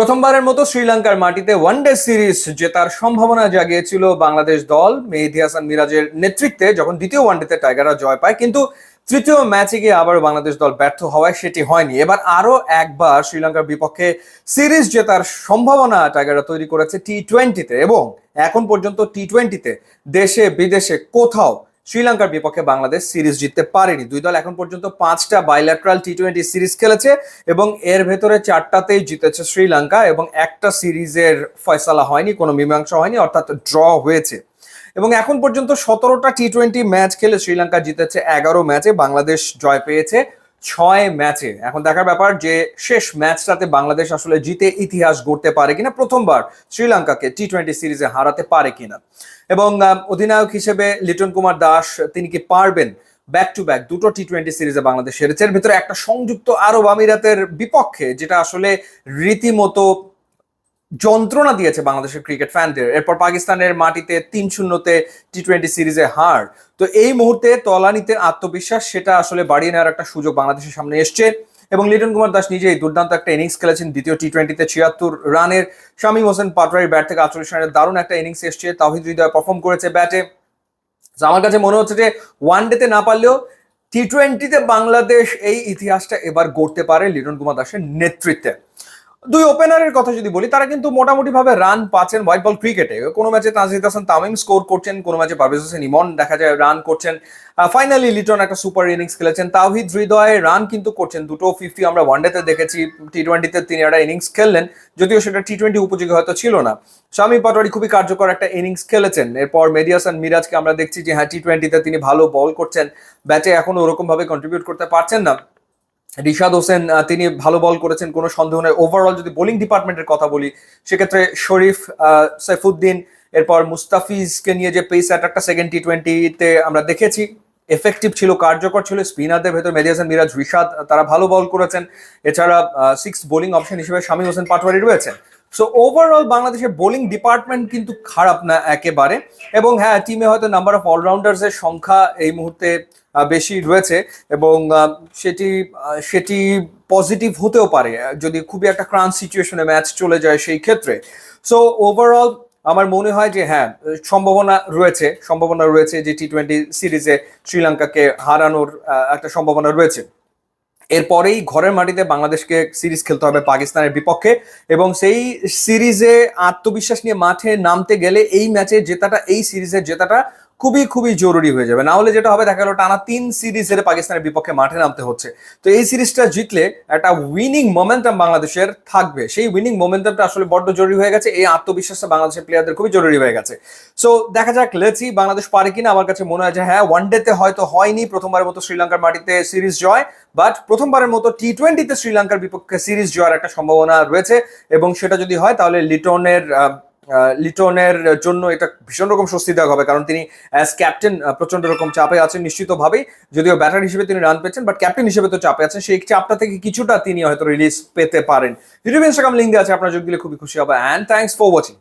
প্রথমবারের মতো শ্রীলঙ্কার মাটিতে ওয়ানডে সিরিজ জেতার সম্ভাবনা জাগিয়েছিল বাংলাদেশ দল। মেহেদি হাসান মিরাজের নেতৃত্বে যখন দ্বিতীয় ওয়ানডেতে টাইগাররা জয় পায়, কিন্তু তৃতীয় ম্যাচে গিয়ে আবারও বাংলাদেশ দল ব্যর্থ হওয়ায় সেটি হয়নি। এবার আরও একবার শ্রীলঙ্কার বিপক্ষে সিরিজ জেতার সম্ভাবনা টাইগাররা তৈরি করেছে টি টোয়েন্টিতে এবং এখন পর্যন্ত টি টোয়েন্টিতে দেশে বিদেশে কোথাও শ্রীলঙ্কার বিপক্ষে বাংলাদেশ সিরিজ জিততে পারেনি। দুই দল এখন পর্যন্ত পাঁচটা বাইল্যাট্রাল টি টোয়েন্টি সিরিজ খেলেছে এবং এর ভেতরে চারটাতেই জিতেছে শ্রীলঙ্কা এবং একটা সিরিজের ফয়সালা হয়নি, কোনো মীমাংসা হয়নি, অর্থাৎ ড্র হয়েছে। এবং এখন পর্যন্ত সতেরোটা টি টোয়েন্টি ম্যাচ খেলে শ্রীলঙ্কা জিতেছে এগারো ম্যাচে বাংলাদেশ জয় পেয়েছে ছয় ম্যাচে। এখন দেখার ব্যাপার যে শেষ ম্যাচটাতে বাংলাদেশ আসলে জিতে ইতিহাস গড়তে পারে কিনা, প্রথমবার শ্রীলঙ্কাকে টি টোয়েন্টি সিরিজে হারাতে পারে কিনা। এবং অধিনায়ক হিসেবে লিটন কুমার দাস, তিনি কি পারবেন ব্যাক টু ব্যাক দুটো টি টোয়েন্টি সিরিজে বাংলাদেশ হেরেছে? এর ভিতরে একটা সংযুক্ত আরব আমিরাতের বিপক্ষে, যেটা আসলে রীতিমতো যন্ত্রণা দিয়েছে বাংলাদেশের ক্রিকেট ফ্যানদের এরপর পাকিস্তানের মাটিতে তিন শূন্যতে টি টোয়েন্টি সিরিজে হার। তো এই মুহূর্তে তলানিতে আত্মবিশ্বাস, সেটা আসলে বাড়িয়ে নেওয়ার একটা সুযোগ বাংলাদেশের সামনে এসছে। এবং লিটন কুমার দাস নিজেই দুর্দান্ত একটা ইনিংস খেলেছেন, দ্বিতীয় টি টোয়েন্টিতে ছিয়াত্তর রানের। শামীম হোসেন পাটোয়ারির ব্যাট থেকে আটচল্লিশ রানের দারুণ একটা ইনিংস এসছে। তাহিদ হৃদয় পারফর্ম করেছে ব্যাটে আমার কাছে মনে হচ্ছে যে ওয়ান ডেতে না পারলেও টি টোয়েন্টিতে বাংলাদেশ এই ইতিহাসটা এবার গড়তে পারে লিটন কুমার দাসের নেতৃত্বে। দুই ওপেনারের কথা যদি বলি, তারা কিন্তু মোটামুটি ভাবে রান পাচ্ছেন হোয়াইট বল ক্রিকেটে কোনো ম্যাচে তাজিদ হাসান তামিম স্কোর করছেন, কোনো ম্যাচে পারভেজ হোসেন ইমন দেখা যায় রান করছেন। ফাইনালি লিটন একটা সুপার ইনিংস খেলেছেন, তাওহিদ হৃদয়ে রান কিন্তু করছেন। দুটো ফিফটি আমরা ওয়ানডেতে দেখেছি টি টোয়েন্টিতে তিনি একটা ইনিংস খেললেন, যদিও সেটা টি টোয়েন্টি উপযোগী হয়তো ছিল না। স্বামী পাটোয়ারি খুবই কার্যকর একটা ইনিংস খেলেছেন। এরপর মেহেদি হাসান মিরাজকে আমরা দেখছি যে হ্যাঁ টি টোয়েন্টিতে তিনি ভালো বল করছেন। ব্যাটে এখনও ওরকম ভাবে কন্ট্রিবিউট করতে পারছেন না। রিশাদ হোসেন তিনি ভালো বল করেছেন, কোনো সন্দেহ নেই। ওভারঅল যদি বোলিং ডিপার্টমেন্টের কথা বলি, সেক্ষেত্রে শরীফ সাইফুদ্দিন, এরপর মুস্তাফিজকে নিয়ে যে পেস অ্যাটাকটা সেকেন্ড টি টোয়েন্টিতে আমরা দেখেছি এফেক্টিভ ছিল, কার্যকর ছিল। স্পিনারদের ভেতর মেহেদি হাসান, মিরাজ, রিশাদ, তারা ভালো বল করেছেন। এছাড়া সিক্স বোলিং অপশন হিসেবে শামীম হোসেন পাটওয়ারি রয়েছেন। সো ওভারঅল বাংলাদেশের বোলিং ডিপার্টমেন্ট কিন্তু খারাপ না একেবারে। এবং হ্যাঁ টিমে হয়তো নাম্বার অফ অলরাউন্ডার্স এর সংখ্যা এই মুহূর্তে বেশি রয়েছে এবং সেটি সেটি পজিটিভ হতেও পারে যদি খুবই একটা ক্রান্স সিচুয়েশনে ম্যাচ চলে যায় সেই ক্ষেত্রে। সো ওভারঅল আমার মনে হয় যে হ্যাঁ সম্ভাবনা রয়েছে সম্ভাবনা রয়েছে যে টি টোয়েন্টি সিরিজে শ্রীলঙ্কাকে হারানোর একটা সম্ভাবনা রয়েছে। এরপরেই ঘরের মাটিতে বাংলাদেশকে সিরিজ খেলতে হবে পাকিস্তানের বিপক্ষে এবং সেই সিরিজে আত্মবিশ্বাস নিয়ে মাঠে নামতে গেলে এই ম্যাচে জেতাটা, এই সিরিজের জেতাটা খুবই খুবই জরুরি হয়ে যাবে। না হলে যেটা হবে, দেখা গেলো টানা তিন সিরিজ হেরে পাকিস্তানের বিপক্ষে মাঠে নামতে হচ্ছে। তো এই সিরিজটা জিতলে একটা উইনিং মোমেন্টাম বাংলাদেশের থাকবে। সেই উইনিং মোমেন্টামটা আসলে বড্ড জরুরি হয়ে গেছে। এই আত্মবিশ্বাসটা বাংলাদেশের প্লেয়ারদের খুবই জরুরি হয়ে গেছে। সো দেখা যাক লেটসি বাংলাদেশ পারে কিনা। আমার কাছে মনে হয় যে হ্যাঁ ওয়ান ডেতে হয়তো হয়নি প্রথমবারের মতো শ্রীলঙ্কার মাটিতে সিরিজ জয়। বাট প্রথমবারের মতো টি টোয়েন্টিতে শ্রীলঙ্কার বিপক্ষে সিরিজ জয়ের একটা সম্ভাবনা রয়েছে। এবং সেটা যদি হয়, তাহলে লিটনের লিটনের জন্য এটা ভীষণ রকম স্বস্তিদায়ক হবে, কারণ তিনি অ্যাজ ক্যাপ্টেন প্রচণ্ড রকম চাপে আছেন নিশ্চিতভাবেই, যদিও ব্যাটার হিসেবে তিনি রান পেয়েছেন বাট ক্যাপ্টেন হিসেবে তো চাপে আছেন, সেই চাপটা থেকে কিছুটা তিনি হয়তো রিলিজ পেতে পারেন। ইউটিউব ইনস্টাগ্রাম লিঙ্ক আছে, আপনার যোগ দিলে খুবই খুশি হবে অ্যান্ড থ্যাংকস ফর ওয়াচিং